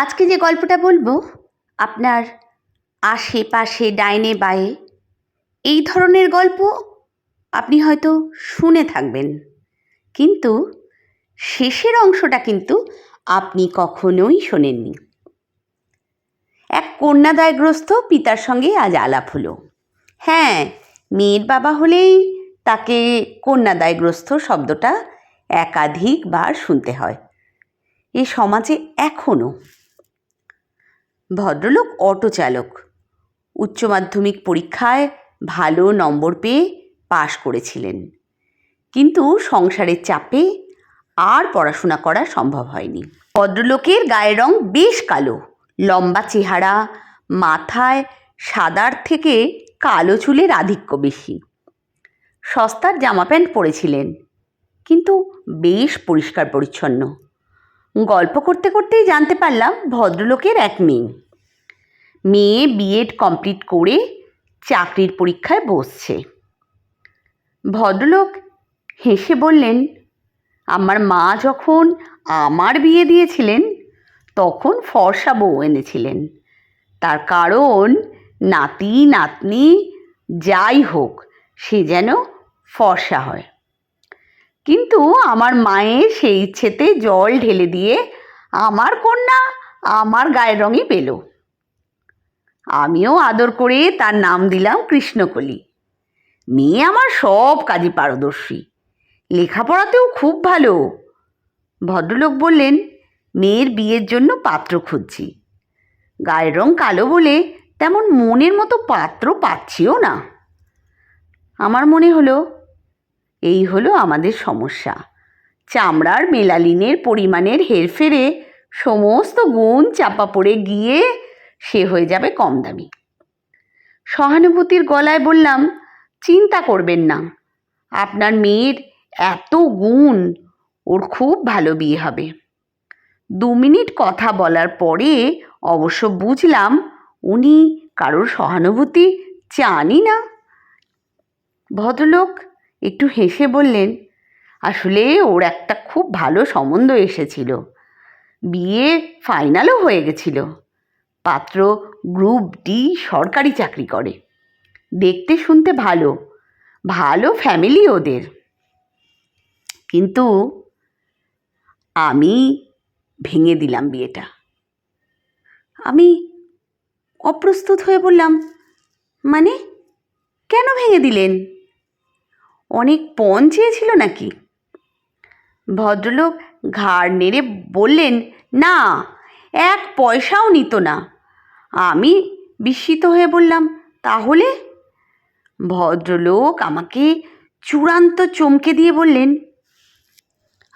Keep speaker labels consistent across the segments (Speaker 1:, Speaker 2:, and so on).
Speaker 1: আজকে যে গল্পটা বলব, আপনার আশেপাশে ডাইনে বায়ে, এই ধরনের গল্প আপনি হয়তো শুনে থাকবেন। কিন্তু শেষের অংশটা কিন্তু আপনি কখনোই শোনেননি। এক কন্যাদায়গ্রস্ত পিতার সঙ্গে আজ আলাপ হলো। হ্যাঁ মেয়ের বাবা হলেই তাকে কন্যাদায়গ্রস্ত শব্দটা একাধিকবার শুনতে হয়। এ সমাজে এখনও ভদ্রলোক অটো চালক। উচ্চ মাধ্যমিক পরীক্ষায় ভালো নম্বর পেয়ে পাশ করেছিলেন। কিন্তু সংসারের চাপে আর পড়াশোনা করা সম্ভব হয়নি। ভদ্রলোকের গায়ের রং বেশ কালো, লম্বা চেহারা, মাথায় সাদার থেকে কালো চুলের আধিক্য বেশি। সস্তার জামা প্যান্ট পরেছিলেন, কিন্তু বেশ পরিষ্কার পরিচ্ছন্ন গল্প করতে করতেই জানতে পারলাম ভদ্রলোকের এক মেয়ে। মেয়ে বিএড কমপ্লিট করে চাকরির পরীক্ষায় বসছে। ভদ্রলোক হেসে বললেন, আমার মা যখন আমার বিয়ে দিয়েছিলেন, তখন ফর্সা বউ এনেছিলেন। তার কারণ নাতি, নাতনি যাই হোক, সে যেন ফর্সা হয়। কিন্তু আমার মায়ের সেই ইচ্ছেতে জল ঢেলে দিয়ে আমার কন্যা আমার গায়ের রঙই পেল। আমিও আদর করে তার নাম দিলাম কৃষ্ণকলি। মেয়ে আমার সব কাজে পারদর্শী। লেখাপড়াতেও খুব ভালো। ভদ্রলোক বললেন, মেয়ের বিয়ের জন্য পাত্র খুঁজছি। গায়ের রং কালো বলে তেমন মনের মতো পাত্র পাচ্ছিও না। আমার মনে হলো এই হলো আমাদের সমস্যা। চামড়ার মেলালিনের পরিমাণের হেরফেরে সমস্ত গুণ চাপা পড়ে গিয়ে সে হয়ে যাবে কম দামি। সহানুভূতির গলায় বললাম, চিন্তা করবেন না। আপনার মেয়ের এত গুণ, ওর খুব ভালো বিয়ে হবে। দু মিনিট কথা বলার পরে অবশ্য বুঝলাম, উনি কারোর সহানুভূতি চানই না। ভদ্রলোক একটু হেসে বললেন, আসলে ওর একটা খুব ভালো সম্বন্ধ এসেছিল। বিয়ে ফাইনালও হয়ে গেছিল। পাত্র গ্রুপ ডি সরকারি চাকরি করে। দেখতে শুনতে ভালো ভালো ফ্যামিলি ওদের। কিন্তু আমি ভেঙে দিলাম বিয়েটা। আমি অপ্রস্তুত হয়ে বললাম মানে কেন ভেঙে দিলেন? অনেক পণ চেয়েছিল নাকি? ভদ্রলোক ঘাড় নেড়ে বললেন, না, এক পয়সাও নিত না। আমি বিস্মিত হয়ে বললাম, তাহলে? ভদ্রলোক আমাকে চূড়ান্ত চমকে দিয়ে বললেন,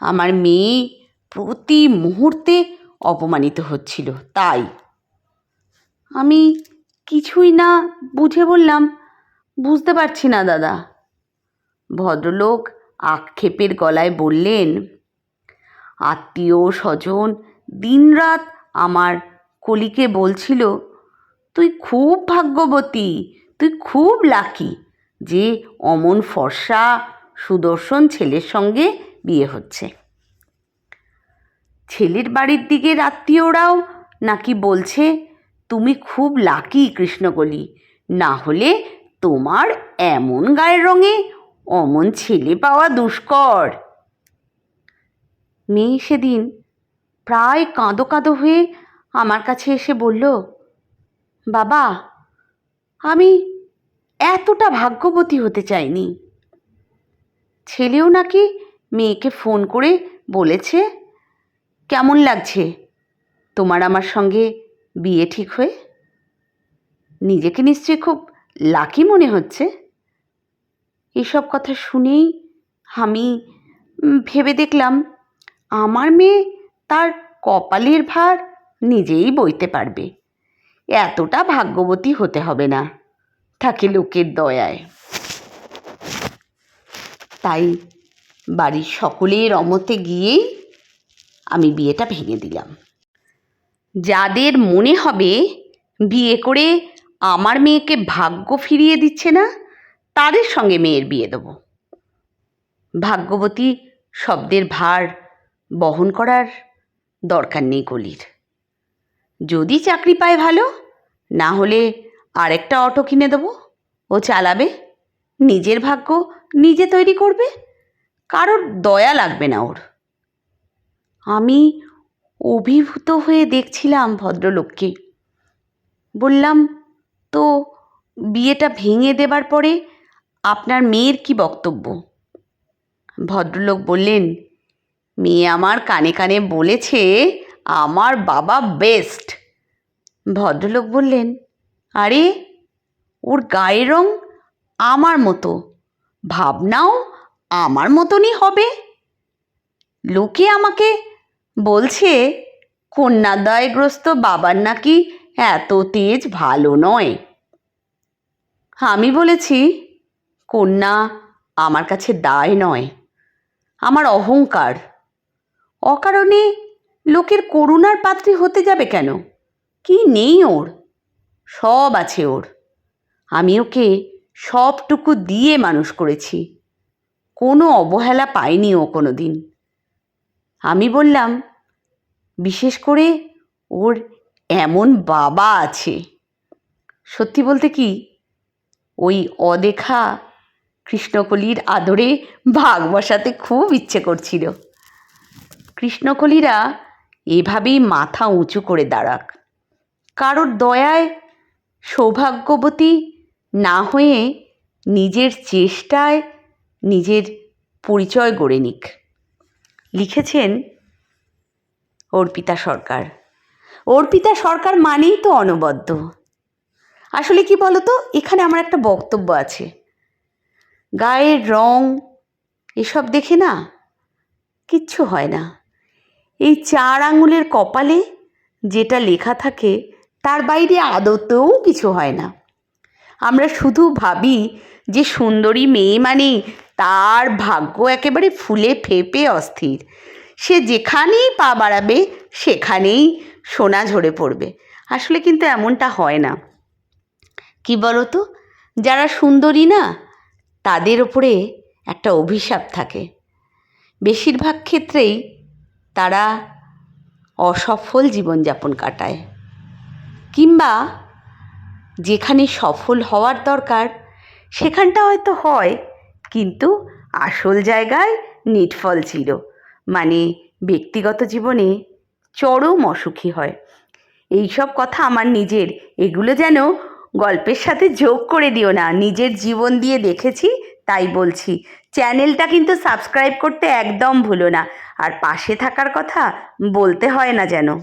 Speaker 1: আমার মেয়ে প্রতি মুহূর্তে অপমানিত হচ্ছিল, তাই। আমি কিছুই না বুঝে বললাম, বুঝতে পারছি না, দাদা। ভদ্রলোক আক্ষেপের গলায় বললেন, আত্মীয় স্বজন দিনরাত আমার কলিকে বলছিল, তুই খুব ভাগ্যবতী, তুই খুব লাকি, যে অমন ফর্সা সুদর্শন ছেলের সঙ্গে বিয়ে হচ্ছে। ছেলের বাড়ির দিকের আত্মীয়রাও নাকি বলছে, তুমি খুব লাকি কৃষ্ণকলি, না হলে তোমার এমন গায়ের রঙে অমন ছেলে পাওয়া দুষ্কর। মেয়ে সেদিন প্রায় কাঁদো কাঁদো হয়ে আমার কাছে এসে বলল, বাবা, আমি এতটা ভাগ্যবতী হতে চাইনি। ছেলেও নাকি মেয়েকে ফোন করে বলেছে, কেমন লাগছে তোমার আমার সঙ্গে বিয়ে ঠিক হয়ে? নিজেকে নিশ্চয়ই খুব লাকি মনে হচ্ছে। এসব কথা শুনেই আমি ভেবে দেখলাম, আমার মেয়ে তার কপালের ভার নিজেই বইতে পারবে। এতটা ভাগ্যবতী হতে হবে না, থাকে লোকের দয়ায়। তাই বাড়ির সকলের অমতে গিয়েই আমি বিয়েটা ভেঙে দিলাম। যাদের মনে হবে বিয়ে করে আমার মেয়েকে ভাগ্য ফিরিয়ে দিচ্ছে না তাদের সঙ্গে মেয়ের বিয়ে দেবো। ভাগ্যবতী শব্দের ভার বহন করার দরকার নেই কলির। যদি চাকরি পায় ভালো, না হলে আরেকটা অটো কিনে দেবো। ও চালাবে, নিজের ভাগ্য নিজে তৈরি করবে, কারোর দয়া লাগবে না ওর। আমি অভিভূত হয়ে দেখছিলাম ভদ্রলোককে। বললাম, তো বিয়েটা ভেঙে দেবার পরে আপনার মেয়ের কি বক্তব্য? ভদ্রলোক বললেন, মেয়ে আমার কানে কানে বলেছে, আমার বাবা বেস্ট ভদ্রলোক বললেন, আরে, ওর গায়ের রং আমার মতো, ভাবনাও আমার মতনই হবে। লোকে আমাকে বলছে, কন্যাদয়গ্রস্ত বাবার নাকি এত তেজ ভালো নয়। আমি বলেছি কন্যা আমার কাছে দায় নয়, আমার অহংকার। অকারণে লোকের করুণার পাত্রী হতে যাবে কেন? কি নেই ওর? সব আছে ওর। আমি ওকে সবটুকু দিয়ে মানুষ করেছি। কোনো অবহেলা পাইনি ও কোনো দিন আমি বললাম, বিশেষ করে ওর এমন বাবা আছে। সত্যি বলতে কি, ওই অদেখা কৃষ্ণকলির আদরে ভাগ বসাতে খুব ইচ্ছে করছিল। কৃষ্ণকলিরা এভাবেই মাথা উঁচু করে দাঁড়াক। কারোর দয়ায় সৌভাগ্যবতী না হয়ে নিজের চেষ্টায় নিজের পরিচয় গড়ে নিক। লিখেছেন অর্পিতা সরকার। অর্পিতা সরকার মানেই তো অনবদ্য। আসলে কি বলতো? এখানে আমার একটা বক্তব্য আছে। গায়ের রং, এসব দেখে না কিচ্ছু হয় না। এই চার আঙুলের কপালে যেটা লেখা থাকে, তার বাইরে আদতেও কিছু হয় না। আমরা শুধু ভাবি যে সুন্দরী মেয়ে মানে তার ভাগ্য একেবারে ফুলে ফেপে অস্থির। সে যেখানেই পা বাড়াবে, সেখানেই সোনা ঝরে পড়বে। আসলে কিন্তু এমনটা হয় না। কি বলতো? যারা সুন্দরী না তাদের ওপরে একটা অভিশাপ থাকে। বেশিরভাগ ক্ষেত্রেই তারা অসফল জীবনযাপন কাটায়। কিংবা যেখানে সফল হওয়ার দরকার, সেখানটা হয়তো হয়, কিন্তু আসল জায়গায় নিটফল ছিল। মানে ব্যক্তিগত জীবনে চরম অসুখী হয়। এই সব কথা আমার নিজের, এগুলো যেন গল্পের সাথে যোগ করে দিও না। নিজের জীবন দিয়ে দেখেছি, তাই বলছি। চ্যানেলটা কিন্তু সাবস্ক্রাইব করতে একদম ভুলো না। আর পাশে থাকার কথা বলতে হয় না যেন।